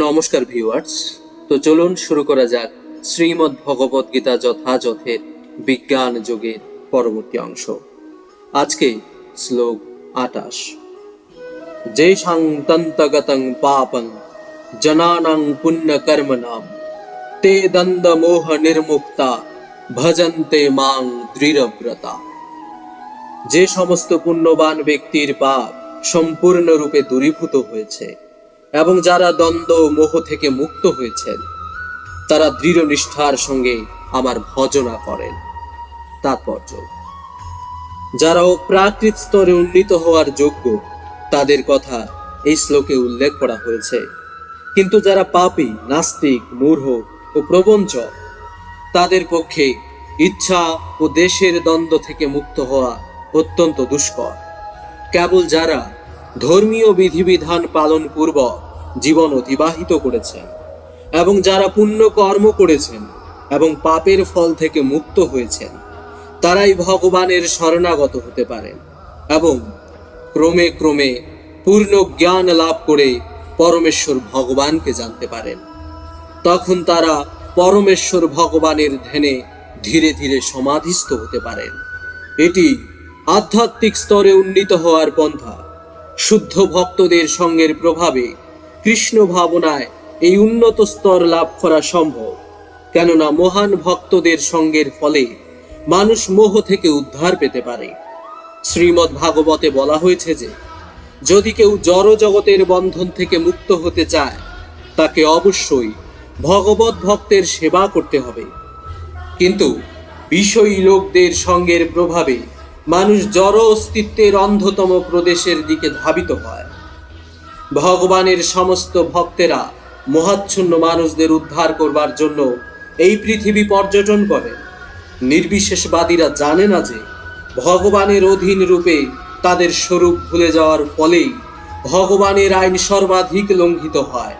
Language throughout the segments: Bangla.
নমস্কার ভিউয়ার্স। তো চলুন শুরু করা যাক শ্রীমদ্ ভগবদ গীতা যথাযথের বিজ্ঞান যোগের পরবর্তী অংশ। আজকে শ্লোক আটাশ যে তন্তগতং পাপং, জনানাং পুণ্য কর্মনাম তে দন্দ মোহ নির্মুক্তা, ভজন্তে মাং দৃঢ়ব্রতা। যে সমস্ত পুণ্যবান ব্যক্তির পাপ সম্পূর্ণরূপে দূরীভূত হয়েছে এবং যারা দ্বন্দ্ব মোহ থেকে মুক্ত হয়েছেন, তারা দৃঢ় নিষ্ঠার সঙ্গে আমার ভজনা করেন। তাৎপর্য, যারা প্রাকৃত স্তরে উন্নীত হওয়ার যোগ্য, তাদের কথা এই শ্লোকে উল্লেখ করা হয়েছে। কিন্তু যারা পাপী, নাস্তিক মূর্হ ও প্রবঞ্চক, তাদের পক্ষে ইচ্ছা ও দেশের দ্বন্দ্ব থেকে মুক্ত হওয়া অত্যন্ত দুষ্কর। কেবল যারা ধর্মীয় বিধিবিধান পালন পূর্বক জীবন অতিবাহিত করেছেন এবং যারা পুণ্য কর্ম করেছেন এবং পাপের ফল থেকে মুক্ত হয়েছেন, তারাই ভগবানের শরণাগত হতে পারেন এবং ক্রমে ক্রমে পূর্ণ জ্ঞান লাভ করে পরমেশ্বর ভগবানকে জানতে পারেন। তখন তারা পরমেশ্বর ভগবানের ধ্যানে ধীরে ধীরে সমাধিস্থ হতে পারেন। এটি আধ্যাত্মিক স্তরে উন্নীত হওয়ার পন্থা। শুদ্ধ ভক্তদের সঙ্গের প্রভাবে কৃষ্ণ ভাবনায় এই উন্নত স্তর লাভ করা সম্ভব। কেননা মহান ভক্তদের সঙ্গের ফলে মানুষ মোহ থেকে উদ্ধার পেতে পারে। শ্রীমদ্ ভাগবতে বলা হয়েছে যে, যদি কেউ জড় জগতের বন্ধন থেকে মুক্ত হতে চায়, তাকে অবশ্যই ভগবত ভক্তের সেবা করতে হবে। কিন্তু বিষয়ী লোকদের সঙ্গের প্রভাবে মানুষ জড় অস্তিত্বের অন্ধতম প্রদেশের দিকে ধাবিত হয়। ভগবানের সমস্ত ভক্তেরা মহাচ্ছন্ন মানুষদের উদ্ধার করবার জন্য এই পৃথিবী পর্যটন করে। নির্বিশেষবাদীরা জানে না যে ভগবানের অধীন রূপে তাদের স্বরূপ ভুলে যাওয়ার ফলেই ভগবানের আইন সর্বাধিক লঙ্ঘিত হয়।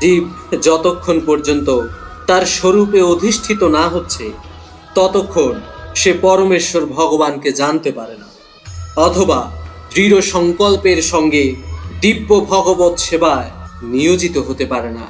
জীব যতক্ষণ পর্যন্ত তার স্বরূপে অধিষ্ঠিত না হচ্ছে, ততক্ষণ সে পরমেশ্বর ভগবানকে জানতে পারে না। অথবা দৃঢ় সংকল্পের সঙ্গে দিব্য ভগবত সেবায় নিয়োজিত হতে পারে না।